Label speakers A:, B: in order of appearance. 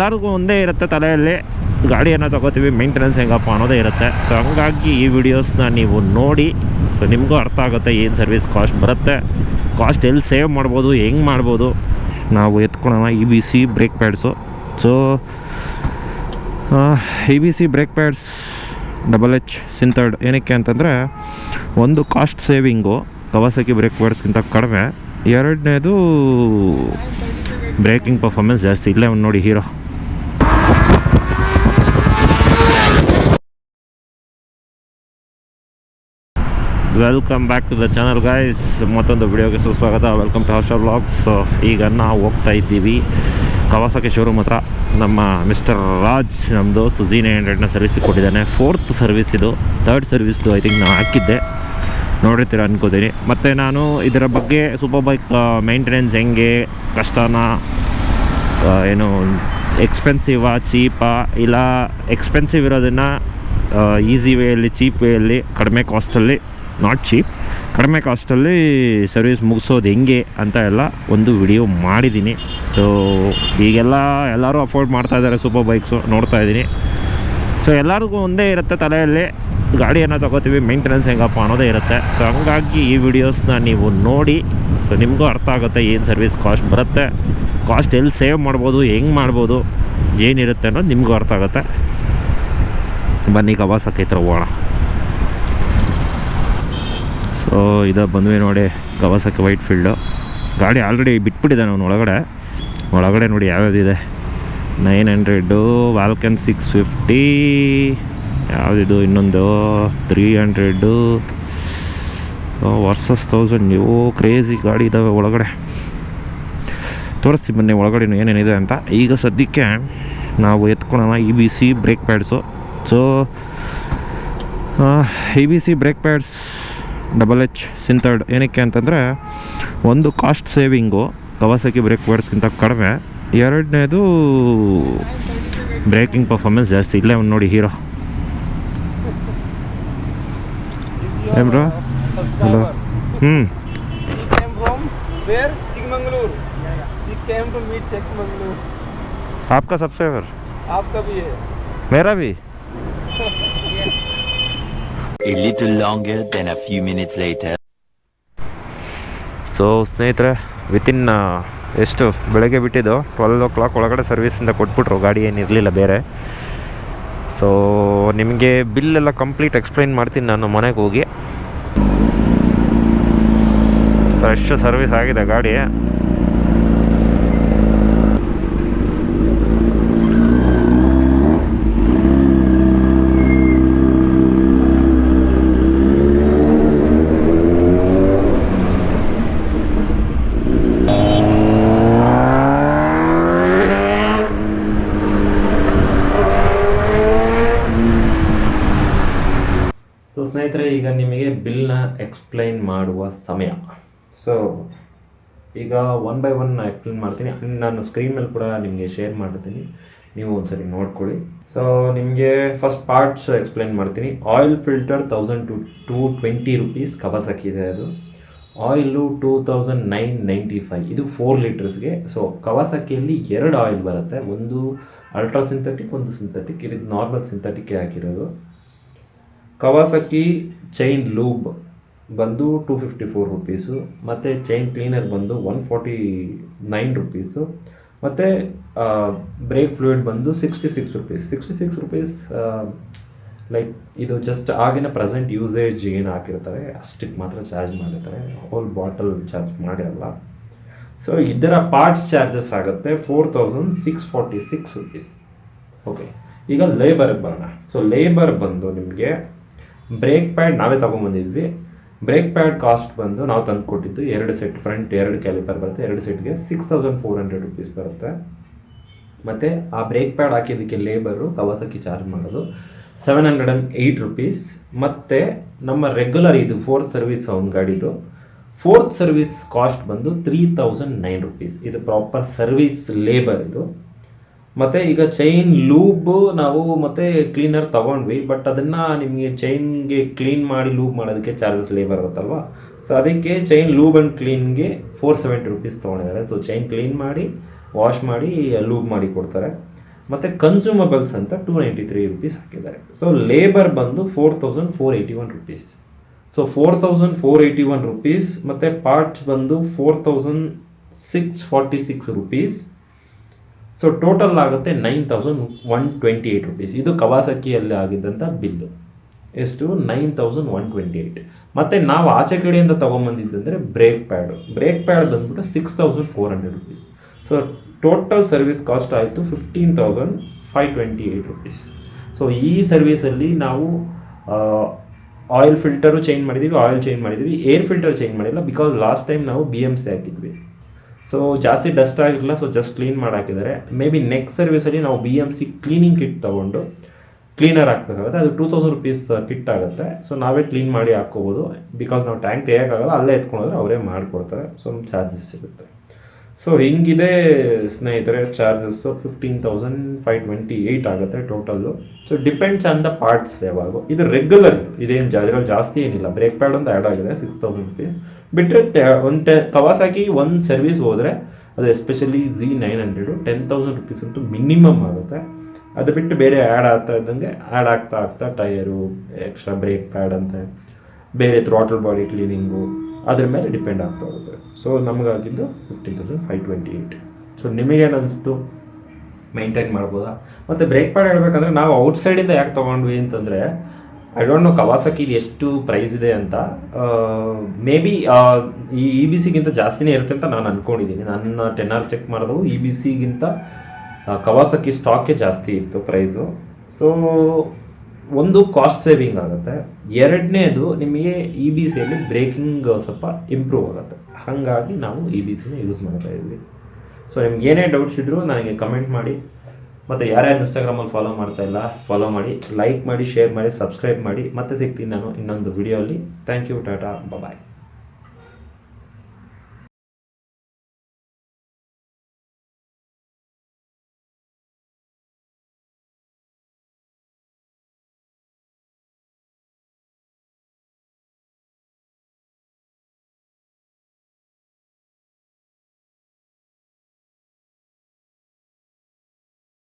A: ಎಲ್ಲರಿಗೂ ಒಂದೇ ಇರುತ್ತೆ ತಲೆಯಲ್ಲಿ ಗಾಡಿಯನ್ನು ತಗೋತೀವಿ ಮೇಂಟೆನೆನ್ಸ್ ಹೆಂಗಪ್ಪ ಅನ್ನೋದೇ ಇರುತ್ತೆ. ಸೊ ಹಂಗಾಗಿ ಈ ವಿಡಿಯೋಸ್ನ ನೀವು ನೋಡಿ ಸೊ ನಿಮಗೂ ಅರ್ಥ ಆಗುತ್ತೆ ಏನು ಸರ್ವಿಸ್ ಕಾಸ್ಟ್ ಬರುತ್ತೆ. ಕಾಸ್ಟ್ ಎಲ್ಲಿ ಸೇವ್ ಮಾಡ್ಬೋದು, ಹೆಂಗೆ ಮಾಡ್ಬೋದು. ನಾವು ಎತ್ಕೊಳ್ಳೋಣ E B C brake pads so E B C brake pads double H sintered ಏನಕ್ಕೆ ಅಂತಂದರೆ ಒಂದು ಕಾಸ್ಟ್ ಸೇವಿಂಗು ಕವಾಸಕಿ ಬ್ರೇಕ್ ಪ್ಯಾಡ್ಸ್ಗಿಂತ ಕಡಿಮೆ. ಎರಡನೇದು ಬ್ರೇಕಿಂಗ್ ಪರ್ಫಾರ್ಮೆನ್ಸ್ ಜಾಸ್ತಿ. ಇಲ್ಲೇ ಒಂದು ನೋಡಿ hero welcome back to the channel guys ಮತ್ತೊಂದು ವಿಡಿಯೋಗೆ ಸುಸ್ವಾಗತ. Welcome to Harsha blogs so ಈಗ ನಾವು ಹೋಗ್ತಾ ಇದ್ದೀವಿ. ಕವಾಸಕ್ಕೆ ಶೋರೂಮ್ ಹತ್ರ ನಮ್ಮ ಮಿಸ್ಟರ್ ರಾಜ್ ನಮ್ಮ ದೋಸ್ತು ಜಿ ನೈನ್ ಹಂಡ್ರೆಡ್ನ ಸರ್ವಿಸಿಗೆ ಕೊಟ್ಟಿದ್ದಾನೆ. ಫೋರ್ತ್ ಸರ್ವಿಸ್ ಇದು. ಥರ್ಡ್ ಸರ್ವಿಸ್ದು ಐ ಥಿಂಕ್ ನಾನು ಹಾಕಿದ್ದೆ. ನೋಡಿರ್ತೀರ ಅನ್ಕೋತೀನಿ. ಮತ್ತು ನಾನು ಇದರ ಬಗ್ಗೆ ಸೂಪರ್ ಬೈಕ್ ಮೇಂಟೆನೆನ್ಸ್ ಹೆಂಗೆ, ಕಷ್ಟನ ಏನು ಎಕ್ಸ್ಪೆನ್ಸಿವಾ ಚೀಪಾ ಇಲ್ಲ ಎಕ್ಸ್ಪೆನ್ಸಿವ್ ಇರೋದನ್ನು ಈಸಿ ವೇಯಲ್ಲಿ ಚೀಪ್ ವೇಯಲ್ಲಿ ಕಡಿಮೆ ಕಾಸ್ಟಲ್ಲಿ ನಾಟ್ ಚೀಪ್ ಕಡಿಮೆ ಕಾಸ್ಟಲ್ಲಿ ಸರ್ವಿಸ್ ಮುಗಿಸೋದು ಹೆಂಗೆ ಅಂತ ಎಲ್ಲ ಒಂದು ವಿಡಿಯೋ ಮಾಡಿದ್ದೀನಿ ಸೊ ಈಗೆಲ್ಲ ಎಲ್ಲರೂ ಅಫೋರ್ಡ್ ಮಾಡ್ತಾ ಇದ್ದಾರೆ ಸೂಪರ್ ಬೈಕ್ಸು ನೋಡ್ತಾ ಇದ್ದೀನಿ. ಸೊ ಎಲ್ಲರಿಗೂ ಒಂದೇ ಇರುತ್ತೆ ತಲೆಯಲ್ಲಿ. ಗಾಡಿಯನ್ನು ತಗೋತೀವಿ ಮೇಂಟೆನೆನ್ಸ್ ಹೆಂಗಪ್ಪ ಅನ್ನೋದೇ ಇರುತ್ತೆ. ಸೊ ಹಂಗಾಗಿ ಈ ವಿಡಿಯೋಸ್ನ ನೀವು ನೋಡಿ ಸೊ ನಿಮಗೂ ಅರ್ಥ ಆಗುತ್ತೆ ಏನು ಸರ್ವಿಸ್ ಕಾಸ್ಟ್ ಬರುತ್ತೆ. ಕಾಸ್ಟ್ ಎಲ್ಲಿ ಸೇವ್ ಮಾಡ್ಬೋದು, ಹೆಂಗೆ ಮಾಡ್ಬೋದು, ಏನಿರುತ್ತೆ ಅನ್ನೋದು ನಿಮಗೂ ಅರ್ಥ ಆಗುತ್ತೆ. ಬನ್ನಿ ಕವಾಸಕ್ಕೆ ಹತ್ರ ಹೋಗೋಣ. ಸೊ ಇದು ಬಂದ್ವಿ ನೋಡಿ ಕವಾಸಕ್ಕೆ ವೈಟ್ ಫೀಲ್ಡು ಗಾಡಿ ಆಲ್ರೆಡಿ ಬಿಟ್ಬಿಟ್ಟಿದ್ದಾನೆ ಅವನು ಒಳಗಡೆ. ಒಳಗಡೆ ನೋಡಿ ಯಾವ್ಯಾವ್ದಿದೆ. Nine hundred Vulcan six fifty ಯಾವುದಿದು ಇನ್ನೊಂದು? ತ್ರೀ ಹಂಡ್ರೆಡ್ಡು ವರ್ಸಸ್ ತೌಸಂಡ್ ನೀವು ಕ್ರೇಜಿ ಗಾಡಿ ಇದ್ದಾವೆ ಒಳಗಡೆ. ತೋರಿಸ್ತೀವಿ ಬನ್ನಿ ಒಳಗಡೆ ಏನೇನಿದೆ ಅಂತ. ಈಗ ಸದ್ಯಕ್ಕೆ ನಾವು ಎತ್ಕೊಳ್ಳೋಣ E B C brake pads so E B C brake pads double H ಸಿಂತರ್ಡ್ ಏನಕ್ಕೆ ಅಂತಂದರೆ ಒಂದು ಕಾಸ್ಟ್ ಸೇವಿಂಗು ಕವಾಸಕಿ ಬ್ರೇಕ್ ಪ್ಯಾಡ್ಸ್ಗಿಂತ ಕಡಿಮೆ ಎರಡನೇದು ಬ್ರೇಕಿಂಗ್ ಪರ್ಫಾರ್ಮೆನ್ಸ್ ಜಾಸ್ತಿ ಇಲ್ಲೇ ಒಂದು ನೋಡಿ ಹೀರೋ ಏನ್ ಬ್ರೋ ಹಲೋ ಹ್ಞೂ
B: He came from where? Chikmagalur. He came to meet Chikmagalur.
A: आपका सबसे फेवर
B: आपका भी है
A: मेरा भी
C: A little longer than a few minutes later.
A: So ಸ್ನೇಹಿತರೆ ವಿತಿನ್ ಎಷ್ಟು ಬೆಳಗ್ಗೆ ಬಿಟ್ಟಿದ್ದು ಟ್ವೆಲ್ ಓ ಕ್ಲಾಕ್ ಒಳಗಡೆ ಸರ್ವಿಸಿಂದ ಕೊಟ್ಬಿಟ್ರು. ಗಾಡಿ ಏನಿರಲಿಲ್ಲ ಬೇರೆ. ಸೊ ನಿಮಗೆ ಬಿಲ್ ಎಲ್ಲ ಕಂಪ್ಲೀಟ್ ಎಕ್ಸ್ಪ್ಲೈನ್ ಮಾಡ್ತೀನಿ ನಾನು ಮನೆಗೆ ಹೋಗಿ. ಫ್ರೆಶ್ ಸರ್ವಿಸ್ ಆಗಿದೆ ಗಾಡಿ ಸೊ ಸ್ನೇಹಿತರೆ, ಈಗ ನಿಮಗೆ ಬಿಲ್ನ ಎಕ್ಸ್ಪ್ಲೈನ್ ಮಾಡುವ ಸಮಯ. ಸೊ ಈಗ ಒನ್ ಬೈ ಒನ್ ಎಕ್ಸ್ಪ್ಲೇನ್ ಮಾಡ್ತೀನಿ. ನಾನು ಸ್ಕ್ರೀನ್ ಮೇಲೆ ಕೂಡ ನಿಮಗೆ ಶೇರ್ ಮಾಡ್ತೀನಿ. ನೀವು ಒಂದ್ಸರಿ ನೋಡ್ಕೊಳ್ಳಿ. ಸೊ ನಿಮಗೆ ಫಸ್ಟ್ ಪಾರ್ಟ್ಸ್ ಎಕ್ಸ್ಪ್ಲೈನ್ ಮಾಡ್ತೀನಿ. Oil filter thousand two two twenty rupees Kawasaki ಇದೆ ಅದು. Oil two thousand nine ninety five ಇದು ಫೋರ್ ಲೀಟರ್ಸ್ಗೆ ಸೊ ಕವಾಸಕಿಯಲ್ಲಿ ಎರಡು ಆಯಿಲ್ ಬರುತ್ತೆ. ಒಂದು ಅಲ್ಟ್ರಾ ಸಿಂಥೆಟಿಕ್ ಒಂದು ಸಿಂಥೆಟಿಕ್ ಇದು ನಾರ್ಮಲ್ ಸಿಂಥೆಟಿಕ್ಗೆ ಹಾಕಿರೋದು. ಕವಾಸಕಿ ಚೈನ್ ಲೂಬ್ ಬಂದು ಟೂ ಫಿಫ್ಟಿ ಫೋರ್ ರುಪೀಸು ಮತ್ತು ಚೈನ್ ಕ್ಲೀನರ್ ಬಂದು ಒನ್ ಫಾರ್ಟಿ ನೈನ್ ರುಪೀಸು ಮತ್ತು ಬ್ರೇಕ್ ಫ್ಲೂಯಿಡ್ ಬಂದು sixty six rupees sixty six rupees like ಇದು ಜಸ್ಟ್ ಆಗಿನ ಪ್ರೆಸೆಂಟ್ ಯೂಸೇಜ್ ಏನು ಹಾಕಿರ್ತಾರೆ ಅಷ್ಟಕ್ಕೆ ಮಾತ್ರ ಚಾರ್ಜ್ ಮಾಡಿರ್ತಾರೆ. ಹೋಲ್ ಬಾಟಲ್ ಚಾರ್ಜ್ ಮಾಡಿರಲ್ಲ. ಸೊ ಇದರ ಪಾರ್ಟ್ಸ್ ಚಾರ್ಜಸ್ ಆಗುತ್ತೆ four thousand six forty six rupees okay ಈಗ ಲೇಬರ್ಗೆ ಬರೋಣ. ಸೊ ಲೇಬರ್ ಬಂದು ನಿಮಗೆ ಬ್ರೇಕ್ ಪ್ಯಾಡ್ ನಾವೇ ತೊಗೊಂಬಂದಿದ್ವಿ. ಬ್ರೇಕ್ ಪ್ಯಾಡ್ ಕಾಸ್ಟ್ ಬಂದು ನಾವು ತಂದು ಕೊಟ್ಟಿದ್ದು ಎರಡು ಸೆಟ್ ಫ್ರಂಟ್ ಎರಡು ಕ್ಯಾಲಿಪರ್ ಬರುತ್ತೆ. ಎರಡು ಸೆಟ್ಗೆ six thousand four hundred rupees ಬರುತ್ತೆ. ಮತ್ತು ಆ ಬ್ರೇಕ್ ಪ್ಯಾಡ್ ಹಾಕಿದ್ದಕ್ಕೆ ಲೇಬರು ಕವಾಸಕ್ಕೆ ಚಾರ್ಜ್ ಮಾಡೋದು seven hundred and eight rupees ಮತ್ತು ನಮ್ಮ ರೆಗ್ಯುಲರ್ ಇದು ಫೋರ್ತ್ ಸರ್ವಿಸ್ ಒಂದು ಗಾಡಿದು ಫೋರ್ತ್ ಸರ್ವಿಸ್ ಕಾಸ್ಟ್ ಬಂದು ತ್ರೀ ತೌಸಂಡ್ ನೈನ್ ರುಪೀಸ್ ಇದು ಪ್ರಾಪರ್ ಸರ್ವಿಸ್ ಲೇಬರ್ ಇದು. ಮತ್ತು ಈಗ ಚೈನ್ ಲೂಬ್ ನಾವು ಮತ್ತೆ ಕ್ಲೀನರ್ ತಗೊಂಡ್ವಿ ಬಟ್ ಅದನ್ನು ನಿಮಗೆ ಚೈನ್ಗೆ ಕ್ಲೀನ್ ಮಾಡಿ ಲೂಬ್ ಮಾಡೋದಕ್ಕೆ ಚಾರ್ಜಸ್ ಲೇಬರ್ ಇರುತ್ತಲ್ವ? ಸೊ ಅದಕ್ಕೆ ಚೈನ್ ಲೂಬ್ ಆ್ಯಂಡ್ ಕ್ಲೀನ್ಗೆ ಫೋರ್ ಸೆವೆಂಟಿ ರುಪೀಸ್ ತೊಗೊಂಡಿದ್ದಾರೆ. ಸೊ ಚೈನ್ ಕ್ಲೀನ್ ಮಾಡಿ ವಾಶ್ ಮಾಡಿ ಲೂಬ್ ಮಾಡಿ ಕೊಡ್ತಾರೆ. ಮತ್ತು ಕನ್ಸ್ಯೂಮಬಲ್ಸ್ ಅಂತ ಟೂ ನೈಂಟಿ ತ್ರೀ ರುಪೀಸ್ ಹಾಕಿದ್ದಾರೆ. ಸೊ ಲೇಬರ್ ಬಂದು four thousand four eighty one rupees so four thousand four eighty one rupees ಮತ್ತು ಪಾರ್ಟ್ಸ್ ಬಂದು four thousand six forty six rupees so total ಆಗುತ್ತೆ nine thousand one twenty eight rupees ಇದು ಕವಾಸಕಿಯಲ್ಲಿ ಆಗಿದ್ದಂಥ bill. ಎಷ್ಟು? Nine thousand one twenty eight ಮತ್ತು ನಾವು ಆಚೆ ಕಡೆಯಿಂದ ತೊಗೊಂಬಂದಿದ್ದಂದರೆ ಬ್ರೇಕ್ ಪ್ಯಾಡು ಬ್ರೇಕ್ ಪ್ಯಾಡ್ ಬಂದ್ಬಿಟ್ಟು six thousand four hundred rupees so total service cost ಆಯಿತು fifteen thousand five twenty eight rupees so ಈ ಸರ್ವಿಸಲ್ಲಿ ನಾವು ಆಯಿಲ್ ಫಿಲ್ಟರು ಚೇಂಜ್ ಮಾಡಿದ್ದೀವಿ ಆಯಿಲ್ ಚೇಂಜ್ ಮಾಡಿದ್ದೀವಿ ಏರ್ ಫಿಲ್ಟರ್ ಚೇಂಜ್ ಮಾಡಿಲ್ಲ ಬಿಕಾಸ್ ಲಾಸ್ಟ್ ಟೈಮ್ ನಾವು B M C ಹಾಕಿದ್ವಿ. ಸೊ ಜಾಸ್ತಿ ಡಸ್ಟ್ ಆಗಿರಲಿಲ್ಲ ಸೊ ಜಸ್ಟ್ ಕ್ಲೀನ್ ಮಾಡಿ ಹಾಕಿದ್ದಾರೆ. ಮೇ ಬಿ ನೆಕ್ಸ್ಟ್ ಸರ್ವಿಸಲ್ಲಿ ನಾವು B M C cleaning kit ತೊಗೊಂಡು ಕ್ಲೀನರ್ ಹಾಕ್ಬೇಕಾಗುತ್ತೆ. ಅದು ಟೂ ತೌಸಂಡ್ ರುಪೀಸ್ ಕಿಟ್ ಆಗುತ್ತೆ. ಸೊ ನಾವೇ ಕ್ಲೀನ್ ಮಾಡಿ ಹಾಕ್ಕೋಬೋದು. ಬಿಕಾಸ್ ನಾವು ಟ್ಯಾಂಕ್ ತೆಗೆಯೋಕ್ಕಾಗಲ್ಲ, ಅಲ್ಲೇ ಎತ್ಕೊಂಡೋದ್ರೆ ಅವರೇ ಮಾಡಿಕೊಡ್ತಾರೆ. ಸೊ ಚಾರ್ಜಸ್ ಸಿಗುತ್ತೆ. ಸೊ ಹಿಂಗಿದೆ ಸ್ನೇಹಿತರೆ charges fifteen thousand five twenty eight ಆಗುತ್ತೆ total so depends on the parts ಯಾವಾಗ. ಇದು ರೆಗ್ಯುಲರ್ ಇದು. ಇದೇನು ಜಾಸ್ತಿ ಜಾಸ್ತಿ ಏನಿಲ್ಲ. ಬ್ರೇಕ್ ಪ್ಯಾಡ್ ಒಂದು ಆ್ಯಡ್ ಆಗಿದೆ ಸಿಕ್ಸ್ ತೌಸಂಡ್ ರುಪೀಸ್ ಬಿಟ್ಟರೆ ಒಂದು ಟೆ ಕವಾಸಾಕಿ ಒಂದು ಸರ್ವಿಸ್ ಹೋದರೆ, ಅದು especially Z nine hundred ten thousand rupees ಅಂತೂ ಮಿನಿಮಮ್ ಆಗುತ್ತೆ. ಅದು ಬಿಟ್ಟು ಬೇರೆ ಆ್ಯಡ್ ಆಗ್ತಾ ಇದ್ದಂಗೆ ಆ್ಯಡ್ ಆಗ್ತಾ ಆಗ್ತಾ ಟೈರು ಎಕ್ಸ್ಟ್ರಾ ಬ್ರೇಕ್ ಪ್ಯಾಡ್ ಅಂತ. ಬೇರೆ ಥ್ರಾಟಲ್ ಬಾಡಿ ಕ್ಲೀನಿಂಗು ಅದ್ರ ಮೇಲೆ ಡಿಪೆಂಡ್ ಆಗ್ತಾ ಹೋಗುತ್ತೆ. So ನಮಗಾಗಿದ್ದು fifteen thousand five twenty eight so ನಿಮಗೇನು ಅನಿಸ್ತು ಮೈಂಟೈನ್ ಮಾಡ್ಬೋದಾ? ಮತ್ತು ಬ್ರೇಕ್ ಪ್ಯಾಡ್ ಹೇಳ್ಬೇಕಂದ್ರೆ ನಾವು ಔಟ್ಸೈಡಿಂದ ಯಾಕೆ ತೊಗೊಂಡ್ವಿ ಅಂತಂದರೆ ಐ ಡೋಂಟ್ ನೋ ಕವಾಸಕ್ಕೆ ಇದು ಎಷ್ಟು ಪ್ರೈಸ್ ಇದೆ ಅಂತ. ಮೇ ಬಿ ಈ ಇ ಬಿ ಸಿಗಿಂತ ಜಾಸ್ತಿನೇ ಇರುತ್ತೆ ಅಂತ ನಾನು ಅಂದ್ಕೊಂಡಿದ್ದೀನಿ ನನ್ನ ಟೆನ್ ಆರ್ ಚೆಕ್ ಮಾಡಿದವು ಇ ಬಿ ಸಿಗಿಂತ ಕವಾಸಕ್ಕಿ ಸ್ಟಾಕೇ ಜಾಸ್ತಿ ಇತ್ತು ಪ್ರೈಸು ಸೊ ಒಂದು ಕಾಸ್ಟ್ ಸೇವಿಂಗ್ ಆಗುತ್ತೆ. ಎರಡನೇದು ನಿಮಗೆ ಇ ಬಿ ಸಿಯಲ್ಲಿ ಬ್ರೇಕಿಂಗ್ ಸ್ವಲ್ಪ ಇಂಪ್ರೂವ್ ಆಗುತ್ತೆ. ಹಾಗಾಗಿ ನಾವು ಇ ಬಿ ಸಿನ ಯೂಸ್ ಮಾಡ್ತಾ ಇದ್ವಿ. ಸೊ ನಿಮ್ಗೆ ಏನೇ ಡೌಟ್ಸ್ ಇದ್ದರೂ ನನಗೆ ಕಮೆಂಟ್ ಮಾಡಿ. ಮತ್ತು ಯಾರ್ಯಾರು ಇನ್ಸ್ಟಾಗ್ರಾಮಲ್ಲಿ ಫಾಲೋ ಮಾಡ್ತಾ ಇಲ್ಲ ಫಾಲೋ ಮಾಡಿ. ಲೈಕ್ ಮಾಡಿ ಶೇರ್ ಮಾಡಿ ಸಬ್ಸ್ಕ್ರೈಬ್ ಮಾಡಿ. ಮತ್ತೆ ಸಿಗ್ತೀನಿ ನಾನು ಇನ್ನೊಂದು ವಿಡಿಯೋಲಿ ಥ್ಯಾಂಕ್ ಯು ಟಾಟಾ ಬಾಯ್